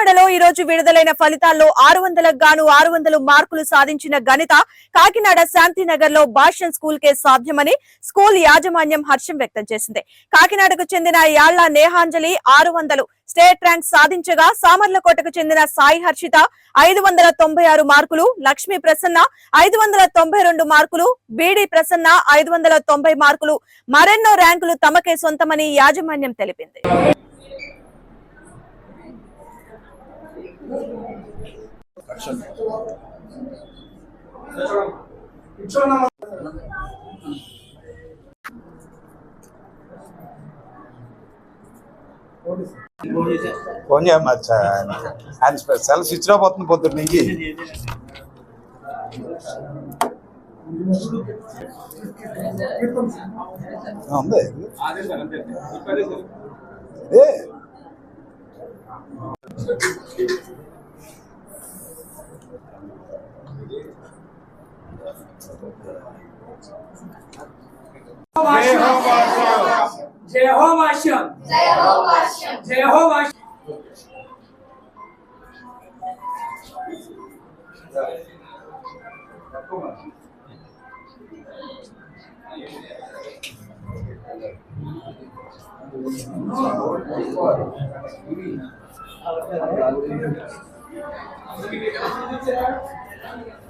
కాకినాడలో ఈ రోజు విడుదలైన ఫలితాల్లో ఆరు వందలకు గాను ఆరు వందలు మార్కులు సాధించిన ఘనత కాకినాడ శాంతినగర్లో భాష్యం స్కూల్ కే సాధ్యమని స్కూల్ యాజమాన్యం హర్షం వ్యక్తం చేసింది. కాకినాడకు చెందిన యాళ్ళ నేహాంజలి ఆరు వందలు స్టేట్ ర్యాంక్ సాధించగా సామర్లకోటకు చెందిన సాయి హర్షిత ఐదు వందల తొంభై ఆరు మార్కులు లక్ష్మీ ప్రసన్న ఐదు వందల తొంభై రెండు మార్కులు బీడి ప్రసన్న ఐదు వందల తొంభై మార్కులు మరెన్నో ర్యాంకులు తమకే సొంతమని యాజమాన్యం తెలిపింది. ఫోన్ చేయమచ్చా ఆయన సెల్ స్విచ్ ఆఫ్ అవుతుంది పొద్దున్న నుంచి. ఉంది. ఏ? जय हो माश्यम जय हो माश्यम जय हो माश्यम जय हो माश्यम Thank you.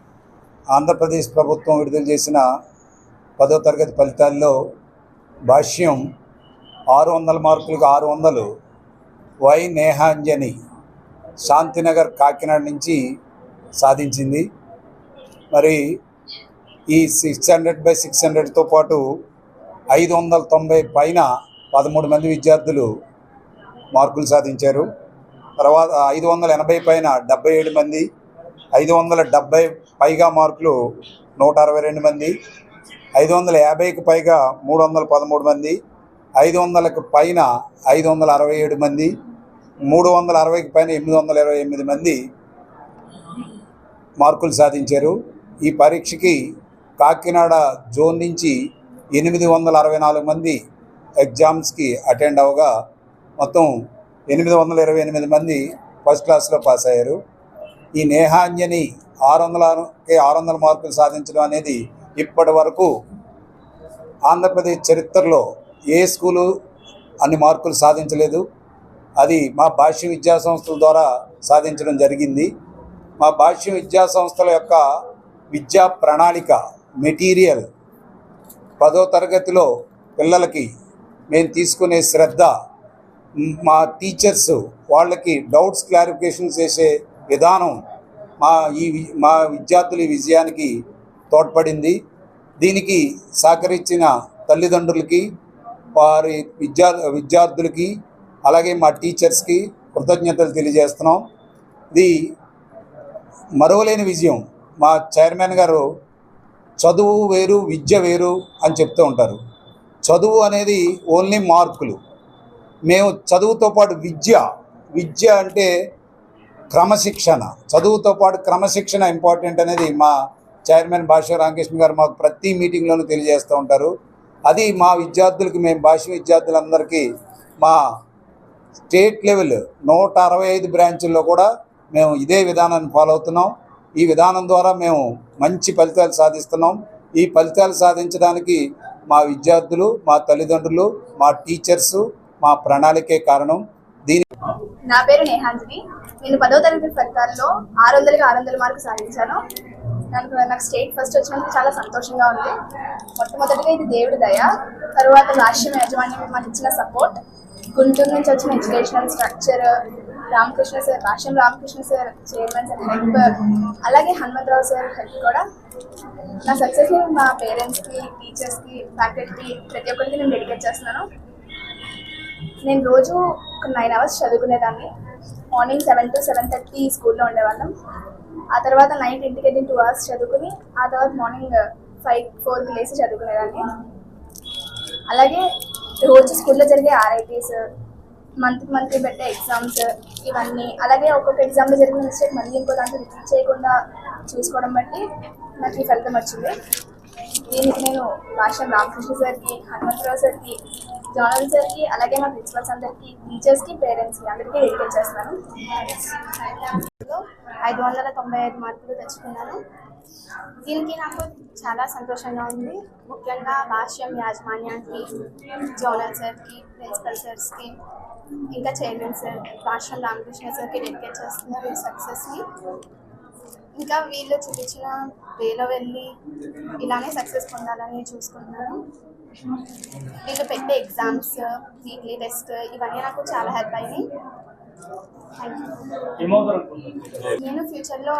ఆంధ్రప్రదేశ్ ప్రభుత్వం విడుదల చేసిన పదో తరగతి ఫలితాల్లో భాష్యం ఆరు వందల మార్కులకు ఆరు వందలు వై నేహాంజని శాంతినగర్ కాకినాడ నుంచి సాధించింది. మరి ఈ సిక్స్ హండ్రెడ్ బై సిక్స్ హండ్రెడ్తో పాటు ఐదు వందల తొంభై పైన పదమూడు మంది విద్యార్థులు మార్కులు సాధించారు. తర్వాత ఐదు వందల ఎనభై పైన డెబ్బై ఏడు మంది ఐదు వందల డెబ్బై పైగా మార్కులు నూట అరవై రెండు మంది ఐదు వందల యాభైకి పైగా మూడు వందల పదమూడు మంది ఐదు వందలకు పైన ఐదు వందల అరవై ఏడు మంది మూడు వందల అరవైకి పైన ఎనిమిది వందల ఇరవై ఎనిమిది మంది మార్కులు సాధించారు. ఈ పరీక్షకి కాకినాడ జోన్ నుంచి ఎనిమిది వందల అరవై నాలుగు మంది ఎగ్జామ్స్కి అటెండ్ అవగా మొత్తం ఎనిమిది వందల ఇరవై ఎనిమిది మంది ఫస్ట్ క్లాస్లో పాస్ అయ్యారు. ఈ నేహాంజని ఆరు వందలకి ఆరు వందల మార్కులు సాధించడం అనేది ఇప్పటి వరకు ఆంధ్రప్రదేశ్ చరిత్రలో ఏ స్కూలు అన్ని మార్కులు సాధించలేదు. అది మా భాష్య విద్యా సంస్థల ద్వారా సాధించడం జరిగింది. మా భాష్య విద్యా సంస్థల యొక్క విద్యా ప్రణాళిక మెటీరియల్ పదో తరగతిలో పిల్లలకి మేము తీసుకునే శ్రద్ధ మా టీచర్స్ వాళ్ళకి డౌట్స్ క్లారిఫికేషన్ చేసే విధానం మా ఈ వి- మా విద్యార్థుల విజయానికి తోడ్పడింది. దీనికి సహకరించిన తల్లిదండ్రులకి వారి విద్యా విద్యార్థులకి అలాగే మా టీచర్స్కి కృతజ్ఞతలు తెలియజేస్తున్నాం. ఇది మరవలేని విజయం. మా చైర్మన్ గారు చదువు వేరు విద్య వేరు అని చెప్తూ ఉంటారు. చదువు అనేది ఓన్లీ మార్కులు. మేము చదువుతో పాటు విద్య విద్య అంటే క్రమశిక్షణ. చదువుతో పాటు క్రమశిక్షణ ఇంపార్టెంట్ అనేది మా చైర్మన్ భాష్య రామకృష్ణ గారు మాకు ప్రతి మీటింగ్లోనూ తెలియజేస్తూ ఉంటారు. అది మా విద్యార్థులకి మేము భాష విద్యార్థులందరికీ మా స్టేట్ లెవెల్ నూట అరవై ఐదు బ్రాంచుల్లో కూడా మేము ఇదే విధానాన్ని ఫాలో అవుతున్నాం. ఈ విధానం ద్వారా మేము మంచి ఫలితాలు సాధిస్తున్నాం. ఈ ఫలితాలు సాధించడానికి మా విద్యార్థులు మా తల్లిదండ్రులు మా టీచర్సు మా ప్రణాళికే కారణం. దీని నా పేరు నేహాంజలి. నేను పదో తరగతి ఫలితాల్లో ఆరు వందలకి ఆరు వందల మార్కు సాధించాను. నాకు నాకు స్టేట్ ఫస్ట్ వచ్చినందుకు చాలా సంతోషంగా ఉంది. మొట్టమొదటిగా ఇది దేవుడి దయ తరువాత రాష్ట్రం యాజమాన్యం మాకు ఇచ్చిన సపోర్ట్ గుంటూరు నుంచి వచ్చిన ఎడ్యుకేషనల్ స్ట్రక్చర్ రామకృష్ణ సార్ రాష్ట్రం Ramakrishna sir chairman sir help అలాగే హనుమంతరావు సార్ హెల్ప్ కూడా. నా సక్సెస్ని మా పేరెంట్స్కి టీచర్స్కి ఫ్యాకల్టీ ప్రతి ఒక్కరికి నేను డెడికేట్ చేస్తున్నాను. నేను రోజు ఒక nine hours చదువుకునేదాన్ని. Morning seven to seven thirty స్కూల్లో ఉండేవాళ్ళం. ఆ తర్వాత నైట్ ఇంటికి వెళ్ళి టూ అవర్స్ చదువుకుని ఆ తర్వాత మార్నింగ్ uh, ఫైవ్ ఫోర్కి లేసి చదువుకునేదాన్ని. అలాగే రోజు స్కూల్లో జరిగే ఆర్ఐటీస్ మంత్ మంత్లీ పెట్టే ఎగ్జామ్స్ ఇవన్నీ అలాగే ఒక్కొక్క ఎగ్జామ్లో జరిగిన మిస్టేక్ మళ్ళీ ఇంకో దాంట్లో రిపీట్ చేయకుండా చూసుకోవడం బట్టి నాకు ఈ ఫలితం వచ్చింది. దీనికి నేను భాష రామకృష్ణ సార్కి హనుమంతరావు సార్కి జోనల్ సార్కి అలాగే మా ప్రిన్సిపల్స్ అందరికీ టీచర్స్కి పేరెంట్స్కి అందరికీ డెడికేట్ చేస్తాను ఐదు వందల తొంభై ఐదు మార్కులు తెచ్చుకున్నాను. దీనికి నాకు చాలా సంతోషంగా ఉంది. ముఖ్యంగా భాష్యం యాజమాన్యానికి జోనల్ సార్కి ప్రిన్సిపల్ సార్స్కి ఇంకా చైర్మన్ సార్ భాష్యం రామకృష్ణ సార్కి డెడికేట్ చేస్తున్నారు ఈ సక్సెస్ని ఇంకా వీళ్ళు చూపించిన వేలో వెళ్ళి ఇలానే సక్సెస్ పొందాలని చూసుకుంటున్నాను. వీళ్ళు పెట్టే ఎగ్జామ్స్ వీక్లీ టెస్ట్ ఇవన్నీ నాకు చాలా హెల్ప్ అయినాయి. నేను ఫ్యూచర్లో